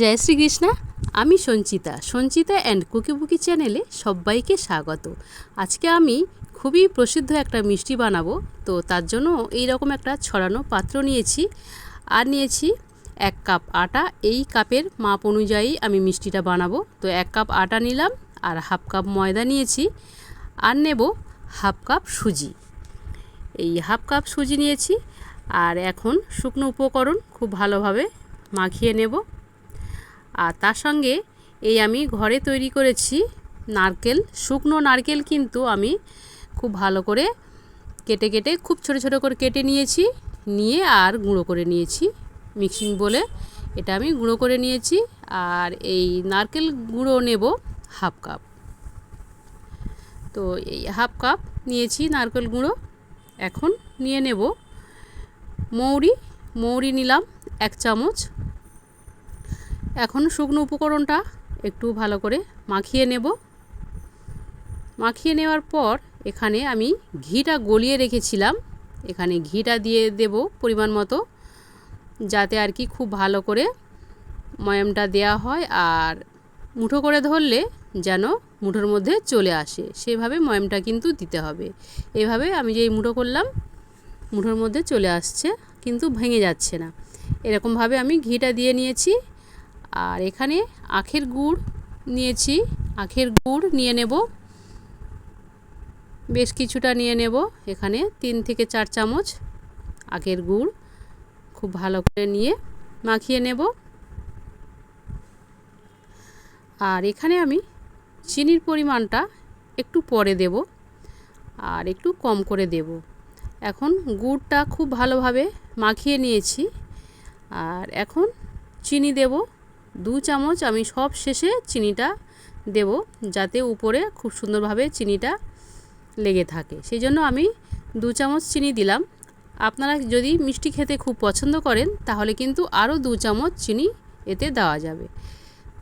জয় শ্রীকৃষ্ণা, আমি Sanchita. Sanchita and cookie বুকি চ্যানেলে সবাইকে স্বাগত। আজকে আমি খুবই প্রসিদ্ধ একটা মিষ্টি বানাবো, তো তার জন্য এই রকম একটা ছড়ানো পাত্র নিয়েছি। আর নিয়েছি এক কাপ আটা। এই কাপের মাপ অনুযায়ী আমি মিষ্টিটা বানাবো। তো এক কাপ আটা নিলাম আর হাফ কাপ ময়দা নিয়েছি। আর নেব হাফ কাপ সুজি। এই হাফ কাপ সুজি নিয়েছি। আর এখন শুকনো উপকরণ খুব ভালোভাবে মাখিয়ে নেব। আর তার সঙ্গে এই আমি ঘরে তৈরি করেছি নারকেল, শুকনো নারকেল কিন্তু আমি খুব ভালো করে কেটে কেটে খুব ছোট ছোট করে কেটে নিয়েছি, নিয়ে আর গুঁড়ো করে নিয়েছি। মিক্সিং বলে এটা আমি গুঁড়ো করে নিয়েছি আর এই নারকেল গুঁড়ো নেব হাফ কাপ। তো এই হাফ কাপ নিয়েছি নারকেল গুঁড়ো, এখন নিয়ে নেব মৌরি মৌরি নিলাম এক চামচ এখন শুকনো উপকরণটা একটু ভালো করে মাখিয়ে নেব। মাখিয়ে নেওয়ার পর এখানে আমি ঘিটা গলিয়ে রেখেছিলাম। এখানে ঘিটা দিয়ে দেব পরিমাণ মতো, যাতে আর কি খুব ভালো করে ময়ামটা দেয়া হয় আর মুঠো করে ধরলে যেন মুঠোর মধ্যে চলে আসে। সেভাবে ময়ামটা কিন্তু দিতে হবে। এভাবে আমি যেই মুঠো করলাম, মুঠোর মধ্যে চলে আসছে, কিন্তু ভেঙে যাচ্ছে না। এরকমভাবে আমি ঘিটা দিয়ে নিয়েছি। আর এখানে আখের গুড় নিয়েছি, আখের গুড় নিয়ে নেব। বেশ কিছুটা নিয়ে নেব এখানে, তিন থেকে চার চামচ আখের গুড় খুব ভালো করে নিয়ে মাখিয়ে নেব। আর এখানে আমি চিনির পরিমাণটা একটু পরে দেব আর একটু কম করে দেব। এখন গুড়টা খুব ভালোভাবে মাখিয়ে নিয়েছি আর এখন চিনি দেব। দু চামচ আমি সব শেষে চিনিটা দেব যাতে উপরে খুব সুন্দরভাবে চিনিটা লেগে থাকে। সেই জন্য আমি দু চামচ চিনি দিলাম। আপনারা যদি মিষ্টি খেতে খুব পছন্দ করেন, তাহলে কিন্তু আরও দু চামচ চিনি এতে দেওয়া যাবে।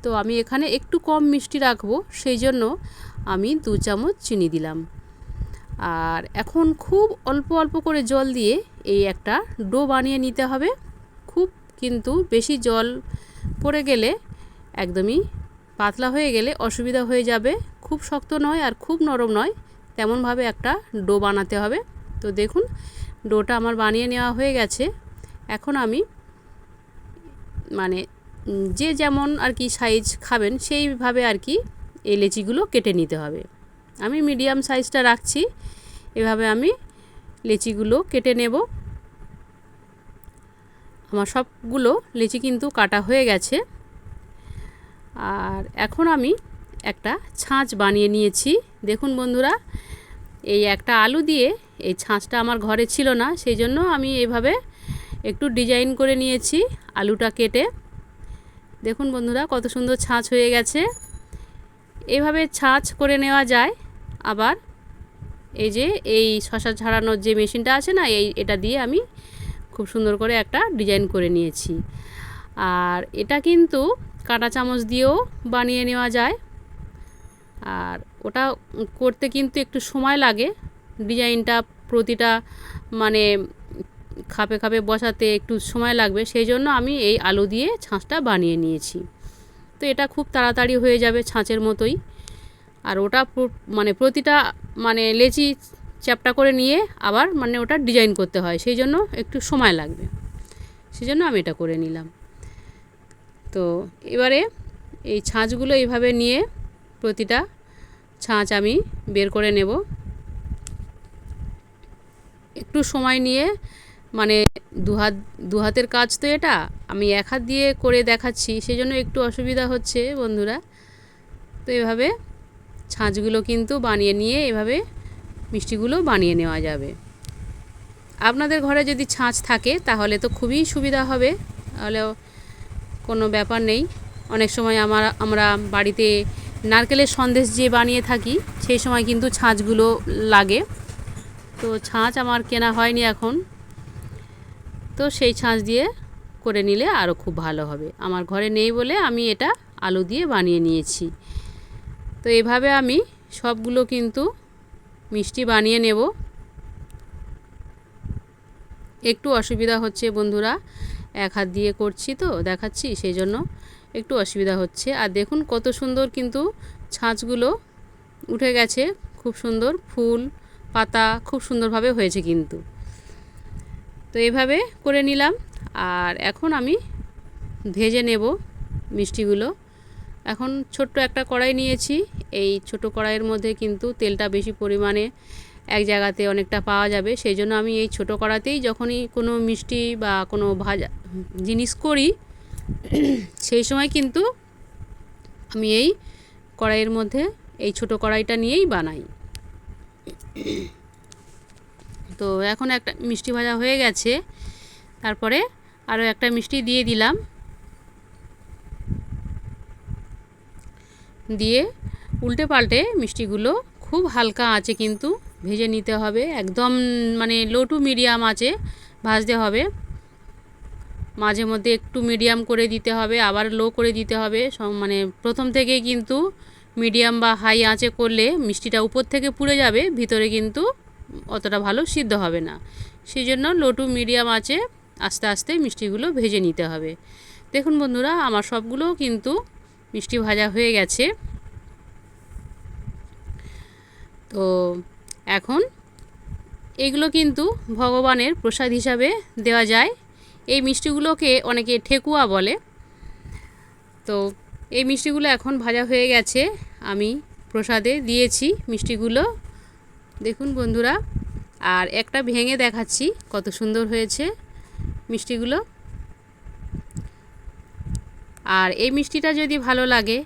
তো আমি এখানে একটু কম মিষ্টি রাখব, সেই জন্য আমি দু চামচ চিনি দিলাম। আর এখন খুব অল্প অল্প করে জল দিয়ে এই একটা ডো বানিয়ে নিতে হবে। খুব কিন্তু বেশি জল পড়ে গেলে একদমই পাতলা হয়ে গেলে অসুবিধা হয়ে যাবে। খুব শক্ত নয় আর খুব নরম নয়, তেমনভাবে একটা ডো বানাতে হবে। তো দেখুন, ডোটা আমার বানিয়ে নেওয়া হয়ে গেছে। এখন আমি মানে যে যেমন আর কি সাইজ খাবেন, সেইভাবে আর কি এই লেচিগুলো কেটে নিতে হবে। আমি মিডিয়াম সাইজটা রাখছি, এভাবে আমি লেচিগুলো কেটে নেব। আমার সবগুলো লিচি কিন্তু কাটা হয়ে গেছে। আর এখন আমি একটা ছাঁচ বানিয়ে নিয়েছি। দেখুন বন্ধুরা, এই একটা আলু দিয়ে এই ছাঁচটা আমার ঘরে ছিল না, সেই জন্য আমি এইভাবে একটু ডিজাইন করে নিয়েছি আলুটা কেটে। দেখুন বন্ধুরা, কত সুন্দর ছাঁচ হয়ে গেছে। এভাবে ছাঁচ করে নেওয়া যায়। আবার এই যে এই শশা ছাড়ানোর যে মেশিনটা আছে না, এই এটা দিয়ে আমি খুব সুন্দর করে একটা ডিজাইন করে নিয়েছি। আর এটা কিন্তু কাঁটা চামচ দিয়েও বানিয়ে নেওয়া যায়। আর ওটা করতে কিন্তু একটু সময় লাগে। ডিজাইনটা প্রতিটা মানে খাপে খাপে বসাতে একটু সময় লাগবে। সেই জন্য আমি এই আলু দিয়ে ছাঁচটা বানিয়ে নিয়েছি। তো এটা খুব তাড়াতাড়ি হয়ে যাবে ছাঁচের মতোই। আর ওটা মানে প্রতিটা মানে লেচি চ্যাপটা করে নিয়ে আবার মানে ওটা ডিজাইন করতে হয়। সেই জন্য একটু সময় লাগবে। সেই জন্য আমি এটা করে নিলাম। তো এবারে এই ছাঁচগুলো এইভাবে নিয়ে প্রতিটা ছাঁচ আমি বের করে নেব। একটু সময় নিয়ে মানে দু হাত, দু হাতের কাজ তো এটা, আমি এক হাত দিয়ে করে দেখাচ্ছি, সেই জন্য একটু অসুবিধা হচ্ছে বন্ধুরা। তো এভাবে ছাঁচগুলো কিন্তু বানিয়ে নিয়ে এভাবে মিষ্টিগুলো বানিয়ে নেওয়া যাবে। আপনাদের ঘরে যদি ছাঁচ থাকে, তাহলে তো খুবই সুবিধা হবে। তাহলে কোনো ব্যাপার নেই। অনেক সময় আমার, আমরা বাড়িতে নারকেলের সন্দেশ যে বানিয়ে থাকি, সেই সময় কিন্তু ছাঁচগুলো লাগে। তো ছাঁচ আমার কেনা হয়নি এখন। তো সেই ছাঁচ দিয়ে করে নিলে আরও খুব ভালো হবে। আমার ঘরে নেই বলে আমি এটা আলু দিয়ে বানিয়ে নিয়েছি। তো এভাবে আমি সবগুলো কিন্তু মিষ্টি বানিয়ে নেব। একটু অসুবিধা হচ্ছে বন্ধুরা, এক হাত দিয়ে করছি তো, দেখাচ্ছি সেই জন্য একটু অসুবিধা হচ্ছে। আর দেখুন কত সুন্দর কিন্তু ছাঁচগুলো উঠে গেছে, খুব সুন্দর ফুল, পাতা খুব সুন্দরভাবে হয়েছে কিন্তু। তো এভাবে করে নিলাম, আর এখন আমি ভেজে নেব মিষ্টিগুলো। এখন ছোট্ট একটা কড়াই নিয়েছি। এই ছোট কড়াইয়ের মধ্যে কিন্তু তেলটা বেশি পরিমাণে এক জায়গাতে অনেকটা পাওয়া যাবে। সেই জন্য আমি এই ছোট কড়াতেই যখনই কোনো মিষ্টি বা কোনো ভাজা জিনিস করি, সেই সময় কিন্তু আমি এই কড়াইয়ের মধ্যে এই ছোট কড়াইটা নিয়েই বানাই। তো এখন একটা মিষ্টি ভাজা হয়ে গেছে। তারপরে আরও একটা মিষ্টি দিয়ে দিলাম। দিয়ে উল্টে পাল্টে মিষ্টিগুলো খুব হালকা আছে কিন্তু ভেজে নিতে হবে। একদম মানে লো টু মিডিয়াম আছে ভাজতে হবে। মাঝে মধ্যে একটু মিডিয়াম করে দিতে হবে, আবার লো করে দিতে হবে। মানে প্রথম থেকে কিন্তু মিডিয়াম বা হাই আঁচে করলে মিষ্টিটা উপর থেকে পুড়ে যাবে, ভিতরে কিন্তু অতটা ভালো সিদ্ধ হবে না। সেই জন্য লো টু মিডিয়াম আঁচে আস্তে আস্তে মিষ্টিগুলো ভেজে নিতে হবে। দেখুন বন্ধুরা, আমার সবগুলো কিন্তু মিষ্টি ভাজা হয়ে গেছে। তো এখন এগুলো কিন্তু ভগবানের প্রসাদ হিসাবে দেওয়া যায়। এই মিষ্টিগুলোকে অনেকে ঠেকুয়া বলে। তো এই মিষ্টিগুলো এখন ভাজা হয়ে গেছে। আমি প্রসাদে দিয়েছি মিষ্টিগুলো। দেখুন বন্ধুরা, আর একটা ভেঙে দেখাচ্ছি কত সুন্দর হয়েছে মিষ্টিগুলো। আর এই মিষ্টিটা যদি ভালো লাগে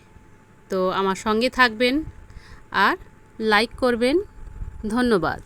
তো আমার সঙ্গে থাকবেন আর লাইক করবেন। ধন্যবাদ।